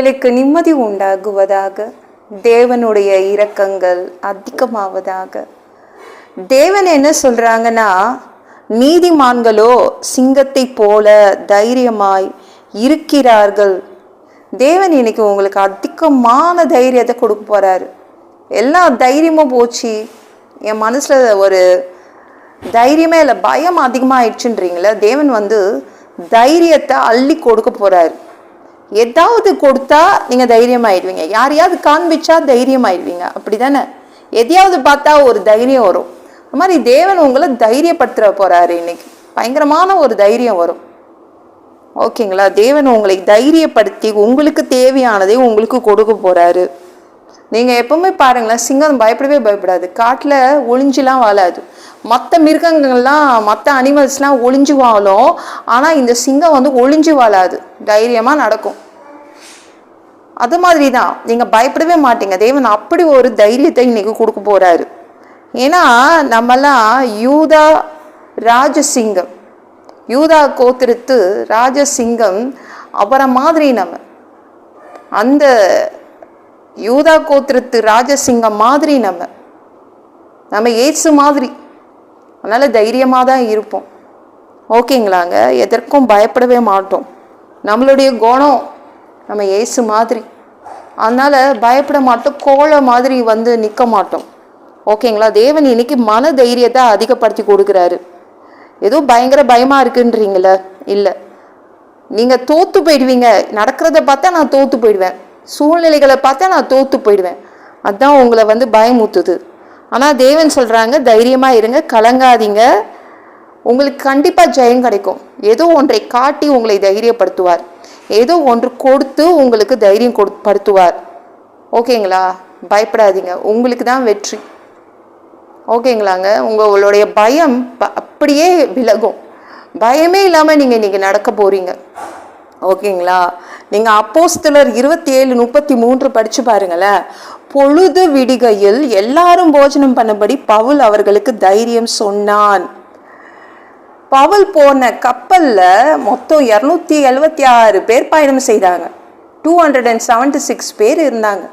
உங்களுக்கு நிம்மதி உண்டாகுவதாக தேவனுடைய இரக்கங்கள் அதிகமாவதாக. தேவன் என்ன சொல்கிறாங்கன்னா நீதிமான்களோ சிங்கத்தை போல தைரியமாய் இருக்கிறார்கள். தேவன் இன்னைக்கு உங்களுக்கு அதிகமான தைரியத்தை கொடுக்க போகிறாரு எல்லா தைரியமும் போச்சு. என் மனசில் ஒரு தைரியமே இல்லை பயம் அதிகமாகிடுச்சுன்றீங்களே தேவன் வந்து தைரியத்தை அள்ளி கொடுக்க போகிறாரு ஏதாவது கொடுத்தா நீங்க தைரியமாயிடுவீங்க. யாரையாவது காண்பிச்சா தைரியமாயிடுவீங்க. அப்படிதானே? எதையாவது பார்த்தா ஒரு தைரியம் வரும். அது மாதிரி தேவன் உங்களை தைரியப்படுத்துற போறாரு இன்னைக்கு. பயங்கரமான ஒரு தைரியம் வரும். ஓகேங்களா? தேவன் உங்களை தைரியப்படுத்தி உங்களுக்கு தேவையானதை உங்களுக்கு கொடுக்க போறாரு. நீங்க எப்பவுமே பாருங்களேன் சிங்கம் பயப்படவே பயப்படாது. காட்டில் ஒளிஞ்சிலாம் வாழாது. மற்ற மிருகங்கள்லாம் மற்ற அனிமல்ஸ்லாம் ஒளிஞ்சு வாழும். ஆனால் இந்த சிங்கம் வந்து ஒளிஞ்சு வாழாது. தைரியமாக நடக்கும். அது மாதிரி தான் நீங்கள் பயப்படவே மாட்டீங்க. தேவன் அப்படி ஒரு தைரியத்தை இன்னைக்கு கொடுக்க போகிறாரு ஏன்னா நம்மலாம் யூதா ராஜசிங்கம். யூதா கோத்திரத்து ராஜசிங்கம் அவரை மாதிரி நம்ம அந்த யூதா கோத்திரத்து ராஜசிங்கம் மாதிரி நம்ம நம்ம ஏசு மாதிரி. அதனால் தைரியமாக தான் இருப்போம். ஓகேங்களாங்க? எதற்கும் பயப்படவே மாட்டோம். நம்மளுடைய குணம் நம்ம ஏசு மாதிரி. அதனால் பயப்பட மாட்டோம் கோழை மாதிரி வந்து நிற்க மாட்டோம். ஓகேங்களா? தேவன் இன்னைக்கு மன தைரியத்தை அதிகப்படுத்தி கொடுக்குறாரு. ஏதோ பயங்கர பயமாக இருக்குன்றீங்கள? இல்லை. நீங்கள் தோற்று போயிடுவீங்க. நடக்கிறத பார்த்தா நான் தோற்று போயிடுவேன். சூழ்நிலைகளை பார்த்தா நான் தோற்று போயிடுவேன். அதுதான் உங்களை வந்து பயமுத்துது. ஆனால் தேவன் சொல்கிறாங்க தைரியமாக இருங்க கலங்காதீங்க. உங்களுக்கு கண்டிப்பாக ஜெயம் கிடைக்கும். ஏதோ ஒன்றை காட்டி உங்களை தைரியப்படுத்துவார். ஏதோ ஒன்று கொடுத்து உங்களுக்கு தைரியம் கொடு படுத்துவார். ஓகேங்களா? பயப்படாதீங்க. உங்களுக்கு தான் வெற்றி. ஓகேங்களாங்க? உங்களுடைய பயம் ப- அப்படியே விலகும். பயமே இல்லாமல் நீங்கள் இன்றைக்கி நடக்க போகிறீங்க ஓகேங்களா? நீங்கள் அப்போஸ்தலர் இருபத்தி ஏழு முப்பத்தி மூன்று படித்து பாருங்களேன். பொழுது விடிகையில் எல்லாரும் போஜனம் பண்ணபடி பவுல் அவர்களுக்கு தைரியம் சொன்னான். பவுல் போன கப்பலில் மொத்தம் இரநூத்தி எழுபத்தி ஆறு பேர் பயணம் செய்தாங்க. Two hundred and seventy six பேர் இருந்தாங்க.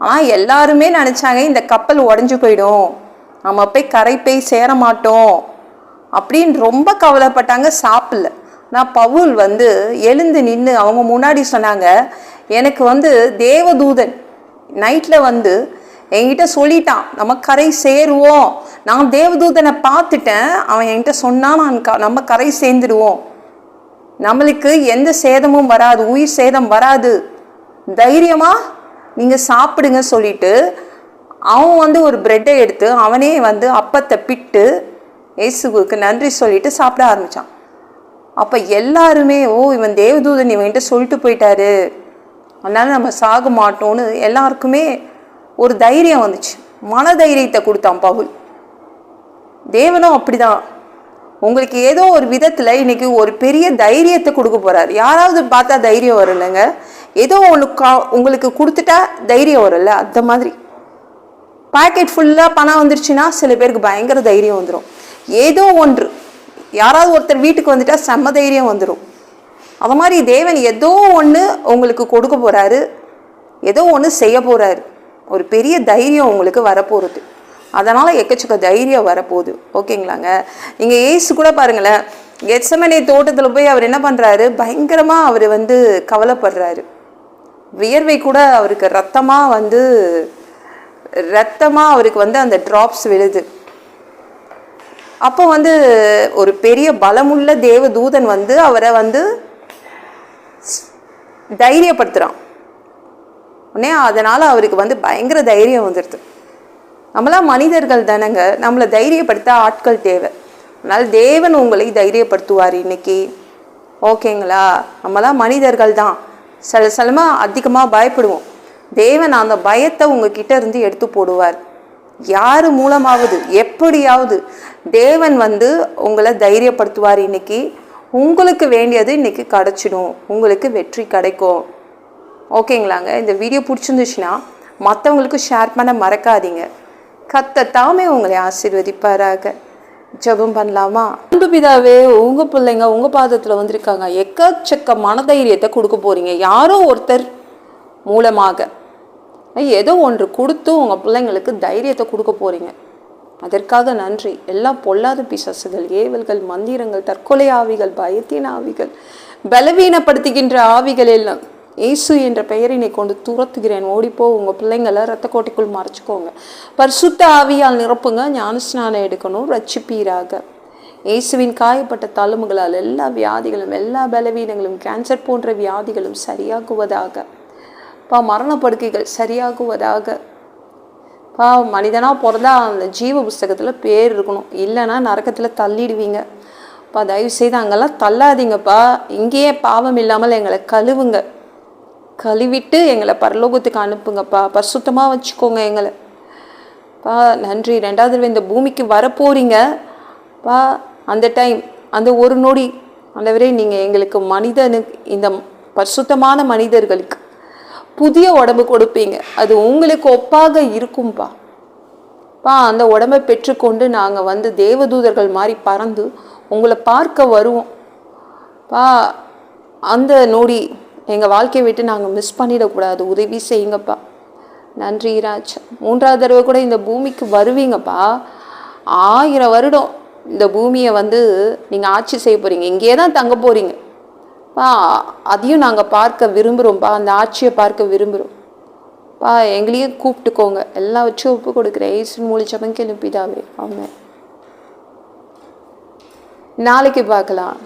ஆனால் எல்லாருமே நினச்சாங்க இந்த கப்பல் உடஞ்சி போயிடும். நம்ம போய் கரை போய் சேர மாட்டோம். அப்படின்னு ரொம்ப கவலைப்பட்டாங்க சாப்பிடல. நான் பவுல் வந்து எழுந்து நின்று அவங்க முன்னாடி சொன்னாங்க எனக்கு வந்து தேவதூதன் நைட்டில் வந்து என்கிட்ட சொல்லிட்டான் நம்ம கரை சேருவோம். நான் தேவதூதனை பார்த்துட்டேன் அவன் என்கிட்ட சொன்னால் நான் க- நம்ம கரை சேர்ந்துடுவோம். நம்மளுக்கு எந்த சேதமும் வராது உயிர் சேதம் வராது. தைரியமா நீங்க சாப்பிடுங்க சொல்லிட்டு அவன் வந்து ஒரு பிரெட்டை எடுத்து அவனே வந்து அப்பத்தை பிட்டு இயேசுவுக்கு நன்றி சொல்லிட்டு சாப்பிட ஆரம்பிச்சான். அப்ப எல்லாருமே ஓ இவன் தேவதூதன் இவன்கிட்ட சொல்லிட்டு போயிட்டாரு. அதனால நம்ம சாக மாட்டோம்னு எல்லாருக்குமே ஒரு தைரியம் வந்துச்சு. மன தைரியத்தை கொடுத்தான் பவுல். தேவனும் அப்படிதான். உங்களுக்கு ஏதோ ஒரு விதத்துல இன்னைக்கு ஒரு பெரிய தைரியத்தை கொடுக்க போறாரு. யாராவது பார்த்தா தைரியம் வரும் இல்லைங்க ஏதோ ஒன்று உங்களுக்கு கொடுத்துட்டா தைரியம் வரும்ல அந்த மாதிரி. பாக்கெட் ஃபுல்லாக பணம் வந்துருச்சுன்னா சில பேருக்கு பயங்கர தைரியம் வந்துடும் ஏதோ ஒன்று. யாராவது ஒருத்தர் வீட்டுக்கு வந்துட்டால் செம்ம தைரியம் வந்துடும் அது மாதிரி தேவன் ஏதோ ஒன்று உங்களுக்கு கொடுக்க போகிறாரு ஏதோ ஒன்று செய்ய போகிறாரு ஒரு பெரிய தைரியம் உங்களுக்கு வரப்போகிறது அதனால் எக்கச்சக்க தைரியம் வரப்போகுது. ஓகேங்களாங்க? நீங்கள் ஏசு கூட பாருங்களேன் கெட்சமனை தோட்டத்தில் போய் அவர் என்ன பண்ணுறாரு பயங்கரமாக அவர் வந்து கவலைப்படுறாரு. வியர்வை கூட அவருக்கு ரத்தமாக வந்து ரத்தமாக அவருக்கு வந்து அந்த ட்ராப்ஸ் விழுது. அப்போ வந்து ஒரு பெரிய பலமுள்ள தேவ தூதன் வந்து அவரை வந்து தைரியப்படுத்துகிறான் உடனே அதனால் அவருக்கு வந்து பயங்கர தைரியம் வந்துடுது நம்மளாம் மனிதர்கள் தானங்க நம்மளை தைரியப்படுத்த ஆட்கள் தேவை. அதனால் தேவன் உங்களை தைரியப்படுத்துவார் இன்னைக்கு. ஓகேங்களா? நம்மளாம் மனிதர்கள் தான். சில சிலமாக அதிகமாக பயப்படுவோம். தேவன் அந்த பயத்தை உங்ககிட்ட இருந்து எடுத்து போடுவார். யார் மூலமாவது எப்படியாவது தேவன் வந்து உங்களை தைரியப்படுத்துவார் இன்னைக்கு. உங்களுக்கு வேண்டியது இன்னைக்கு கிடைச்சிடும். உங்களுக்கு வெற்றி கிடைக்கும். ஓகேங்களாங்க? இந்த வீடியோ பிடிச்சிருந்துச்சுன்னா மற்றவங்களுக்கு ஷேர் பண்ண மறக்காதீங்க. கத்த தாமே உங்களை ஆசீர்வதிப்பாராக. ஜெபம் பண்ணலாமா? அன்பு பிதாவே உங்கள் பிள்ளைங்க உங்கள் பாதத்தில் வந்திருக்காங்க. எக்கச்சக்க மனதைரியத்தை கொடுக்க போகிறீங்க யாரோ ஒருத்தர் மூலமாக. ஏதோ ஒன்று கொடுத்து உங்கள் பிள்ளைங்களுக்கு தைரியத்தை கொடுக்க போகிறீங்க அதற்காக நன்றி. எல்லாம் பொல்லாத பிசாசுகள் ஏவல்கள் மந்திரங்கள் தற்கொலை ஆவிகள் பயத்தின் ஆவிகள் பலவீனப்படுத்துகின்ற ஆவிகள் எல்லாம். இயேசு என்ற பெயரினை கொண்டு துரத்துகிறேன். ஓடிப்போ உங்கள் பிள்ளைங்களை ரத்த கோட்டைக்குள் மறைச்சிக்கோங்க. பரிசுத்த ஆவியால் நிரப்புங்க. ஞானஸ்நானம் எடுக்கணும். ரட்சிப்பீராக இயேசுவின் காயப்பட்ட தழும்புகளால் எல்லா வியாதிகளும் எல்லா பலவீனங்களும் கேன்சர் போன்ற வியாதிகளும் சரியாகுவதாக. பா மரணப்படுக்கைகள் சரியாகுவதாக. பா மனிதனாக பிறந்தா அந்த ஜீவ புஸ்தகத்தில் பேர் இருக்கணும். இல்லைன்னா நரக்கத்தில் தள்ளிடுவீங்க. பா தயவு செய்து அங்கெல்லாம் தள்ளாதீங்கப்பா. இங்கேயே பாவம் இல்லாமல் எங்களை கழுவுங்க. கழுவிட்டு எங்களை பரலோகத்துக்கு அனுப்புங்கப்பா. பரிசுத்தமாக வச்சுக்கோங்க எங்களை. பா நன்றி. ரெண்டாவது தடவை இந்த பூமிக்கு வரப்போறீங்க. பா அந்த டைம் அந்த ஒரு நொடி. அந்தவரே நீங்கள் எங்களுக்கு மனிதனுக்கு இந்த பரிசுத்தமான மனிதர்களுக்கு புதிய உடம்பு கொடுப்பீங்க. அது உங்களுக்கு ஒப்பாக இருக்கும்பா. பா அந்த உடம்பை பெற்றுக்கொண்டு நாங்கள் வந்து தேவதூதர்கள் மாதிரி பறந்து உங்களை பார்க்க வருவோம். பா அந்த நொடி எங்கள் வாழ்க்கையை விட்டு நாங்கள் மிஸ் பண்ணிடக்கூடாது. உதவி செய்யுங்கப்பா. நன்றி ராஜ். மூன்றாவது தடவை கூட இந்த பூமிக்கு வருவீங்கப்பா. ஆயிரம் வருடம் இந்த பூமியை வந்து நீங்கள் ஆட்சி செய்ய போகிறீங்க இங்கேயே தான் தங்க போகிறீங்க பா அதையும் நாங்கள் பார்க்க விரும்புகிறோம்ப்பா அந்த ஆட்சியை பார்க்க விரும்புகிறோம் பா எங்களையும் கூப்பிட்டுக்கோங்க. எல்லாம் வச்சு ஒப்பு கொடுக்குறேன் ஏசு மூலி சபம் அவங்க நாளைக்கு பார்க்கலாம்.